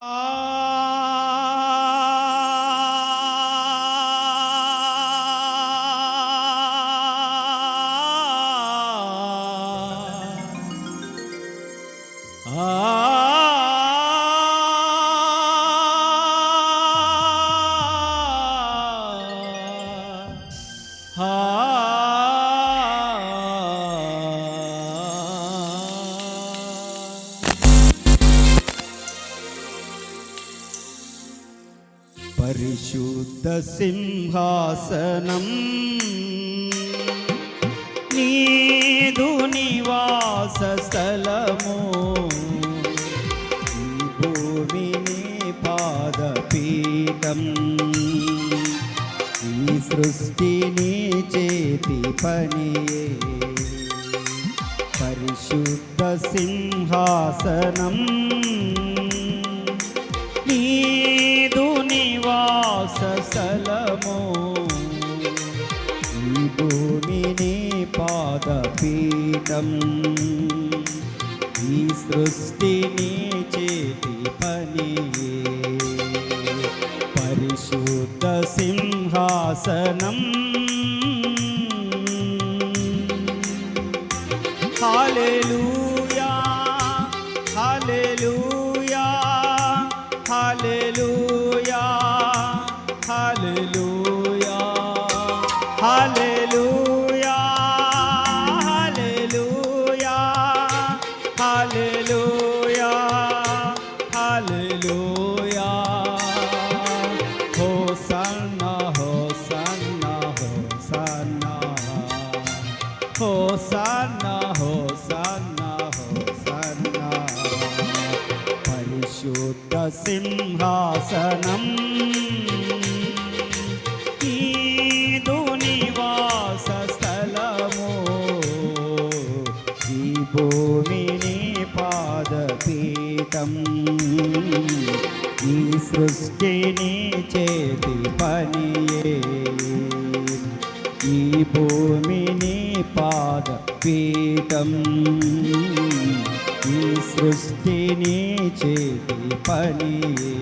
啊。శాసనం నీదు నివాస స్థలము. భూమిని పాదపీఠం. ఈ సృష్టిని చేతి పనియే. పరిశుద్ధ సింహాసన సృష్టిని చేతి పని పరిశుద్ధ సింహాసనం పీఠం ఈ సృష్టిని చేతి పనియే.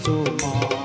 做梦。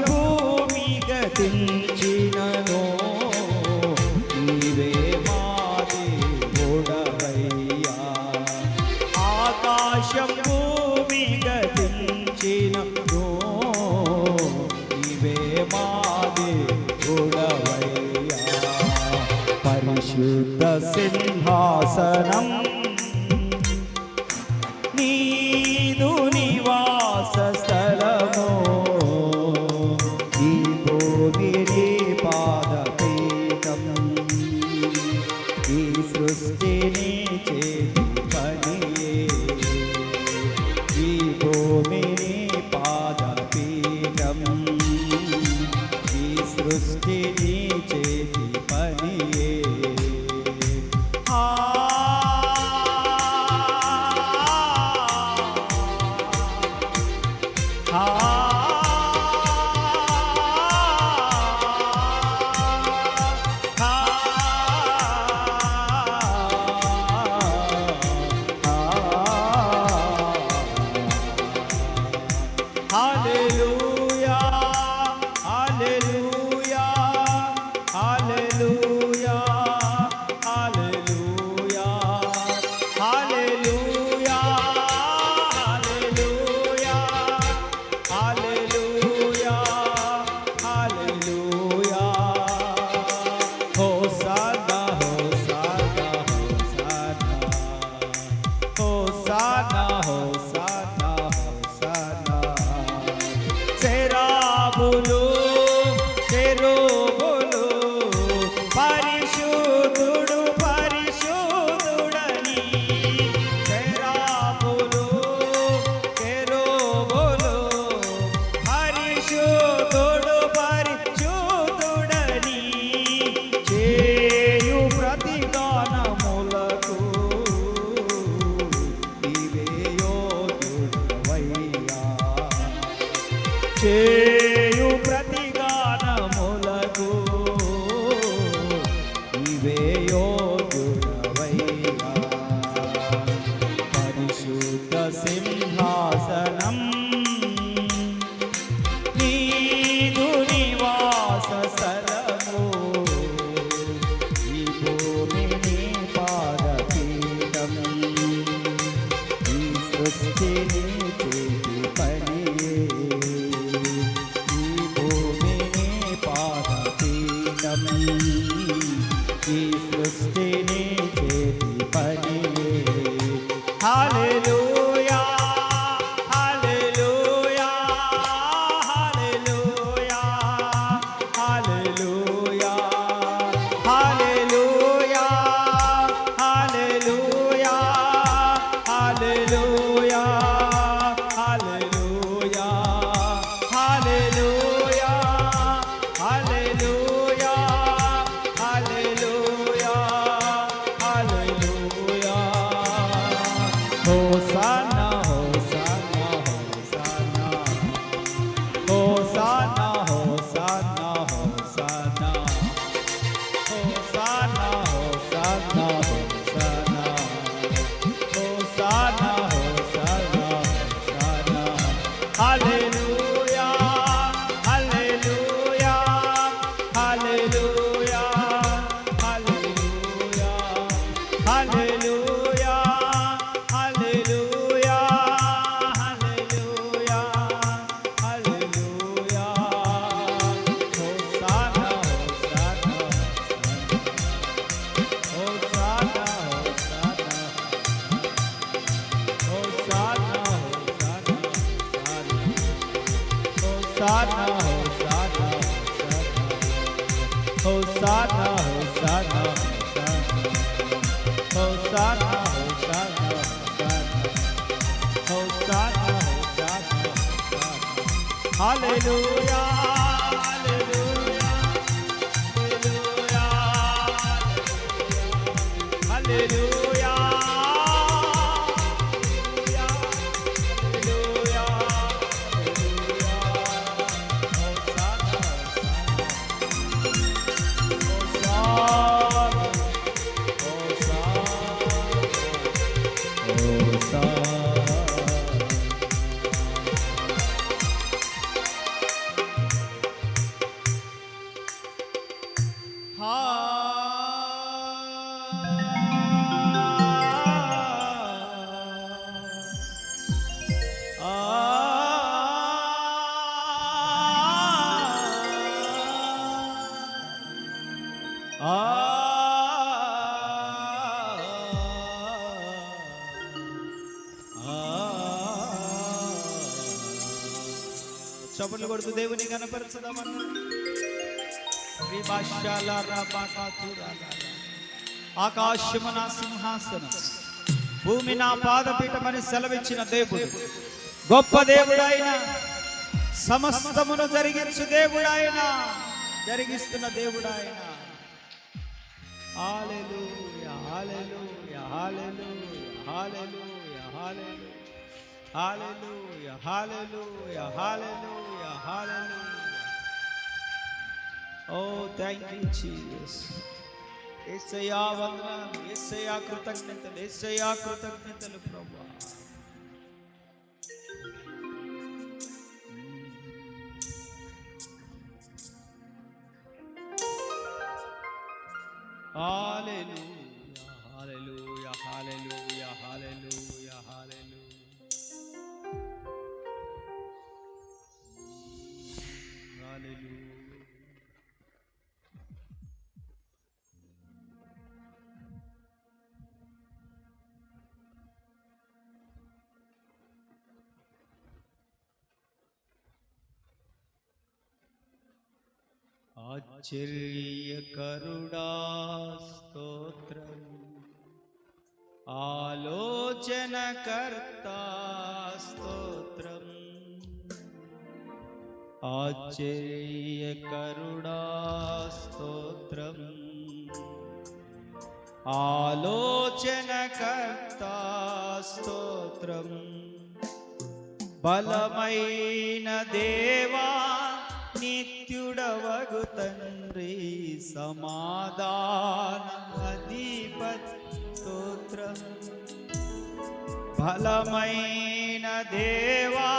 భూమిగా తెంచినను నీవే మాది గోడవయ్యా ఆకాశం భూమిగా తెంచినను నీవే మాది సింహాసనం സൃഷ്ടിനി ചെയ്ത 할렐루야. sim सना sadha, ho sadha, ho sadha, ho sadha, ho sadha, ho చప్పట్లు కొడుతూ దేవుని కనపరచదామన్నా. ఆకాశము నా సింహాసనం. భూమి నా పాదపీఠమని సెలవిచ్చిన దేవుడు. గొప్ప దేవుడైన సమస్తమును జరిగించు దేవుడాయన జరిగిస్తున్న దేవుడాయన హల్లెలూయా హల్లెలూయా హల్లెలూయా హల్లెలూయా Hallelujah, hallelujah, hallelujah, hallelujah. Oh, thank you, Jesus. ఏసయా వందనాలు ఏసయా కృతజ్ఞతలు ఏసయా కృతజ్ఞతలు ప్రభా ఆశ్చర్యకరుడా స్తోత్రం. ఆలోచనకర్త స్తోత్రం. ఆశ్చర్యకరుడా స్తోత్రం. ఆలోచనకర్త స్తోత్రం. బలమైన దేవా సమాధానమధిపతి స్తోత్రం. ఫలమైన దేవా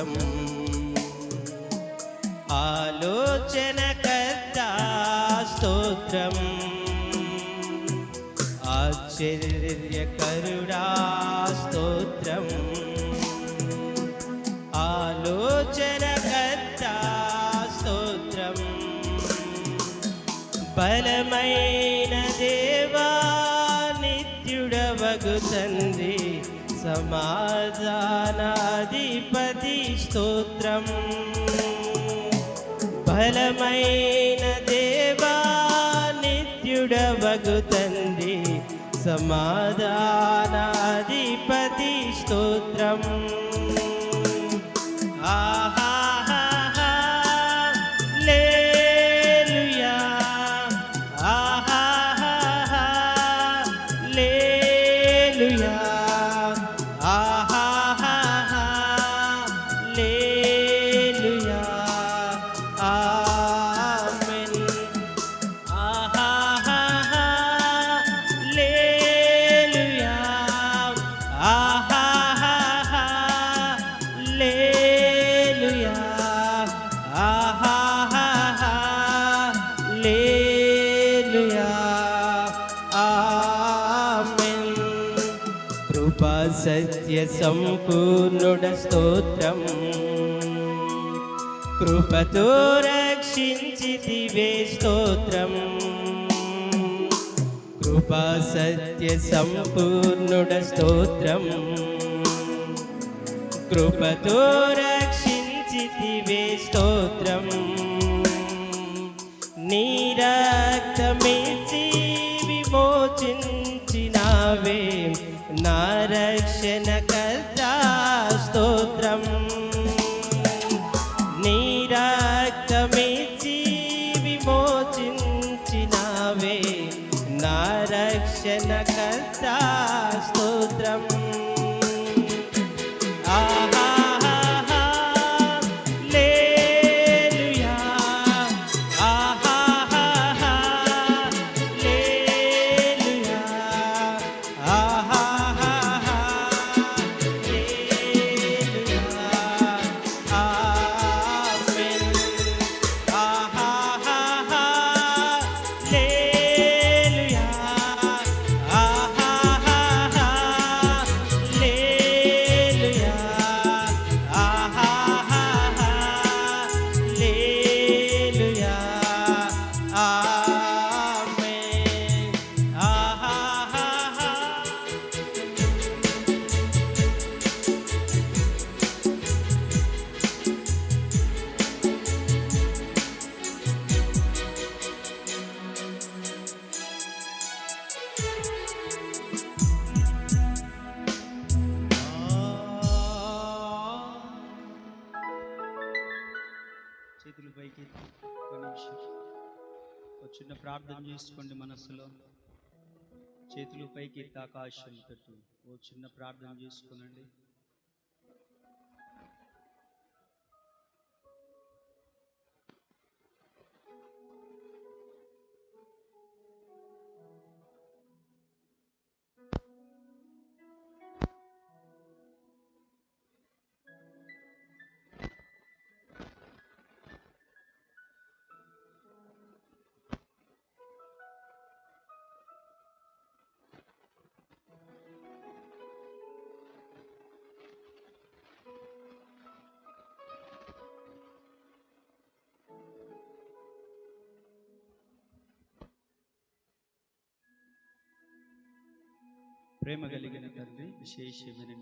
స్తోత్రం ఆలోచనకర్త స్తోత్రం. ఆశ్చర్యకరుడా స్తోత్రం. ఆలోచనకర్త స్తోత్రం. బలమైన దేవా నిత్యుడవగు తండ్రి. సమాధానాధిపతి స్తోత్రం. బలమైన దేవా నిత్యుడవగు తండ్రి సమాధానాధిపతి స్తోత్రం. ఆహాహాహా, సంపూర్ణుడ స్తోత్రం. కృపతో రక్షించి దివే స్తోత్రం. కృపా సత్య సంపూర్ణుడ స్తోత్రం. కృపతో రక్షించి దివే స్తోత్రం. ప్రార్థన చేసుకోండి మనసులో చేతులు పైకి ఎత్తి ఆకాశం తట్టు. ఓ చిన్న ప్రార్థన చేసుకోనండి. ప్రేమ కలిగిన తండ్రి విశేషమైన నీ